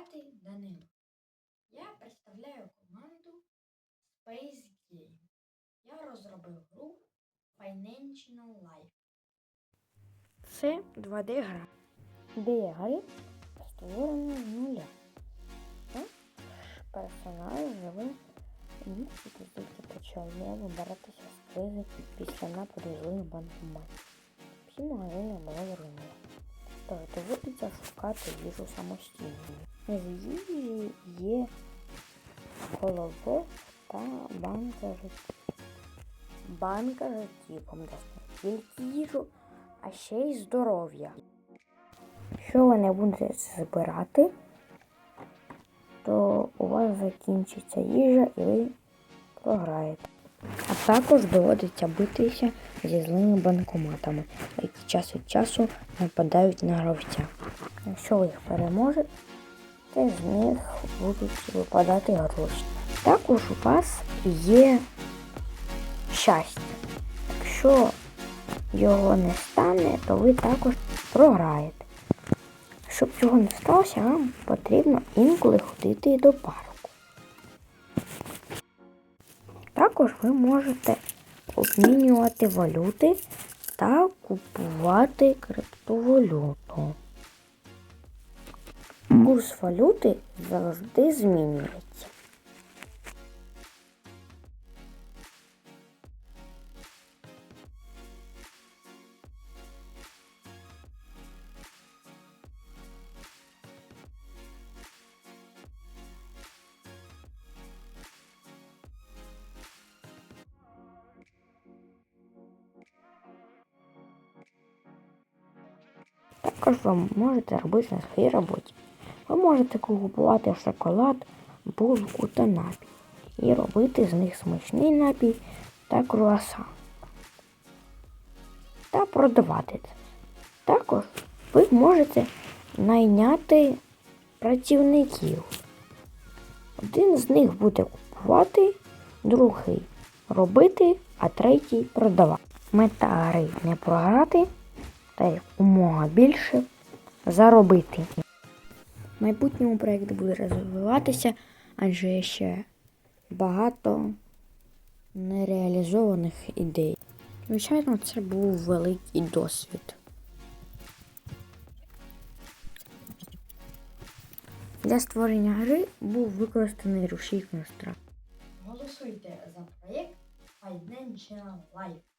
звати Данило. Я представляю команду Space Game. Я розробив гру Financial Life. Це 2D-гра. Де гри створена з нуля. Персонал живий місці тільки почав боротися з кризи після нападу злих банкоматів. Всі магазини були руйновані. Тож доводиться шукати їжу самостійно. З їжі є колобок та банка життя. Банка дасть не тільки їжу, а ще й здоров'я. Якщо ви не будете збирати, то у вас закінчиться їжа і ви програєте. А також доводиться битися зі злими банкоматами, які час від часу нападають на гравця. Якщо їх переможете, з них будуть випадати гроші. Також у вас є щастя. Якщо його не стане, то ви також програєте. Щоб цього не сталося, вам потрібно інколи ходити до парку. Також ви можете обмінювати валюти та купувати криптовалюту. Курс валюти завжди змінюється. Також ви можете робити на своїй роботі. Ви можете купувати шоколад, булку та напій і робити з них смачний напій та круасан. Та продавати це. Також ви можете найняти працівників. Один з них буде купувати, другий робити, а третій продавати. Мета гри не програти та якомога більше заробити. В майбутньому проєкт буде розвиватися, адже є ще багато нереалізованих ідей. Звичайно, це був великий досвід. Для створення гри був використаний рушій Кностра. Голосуйте за проєкт Financial Life.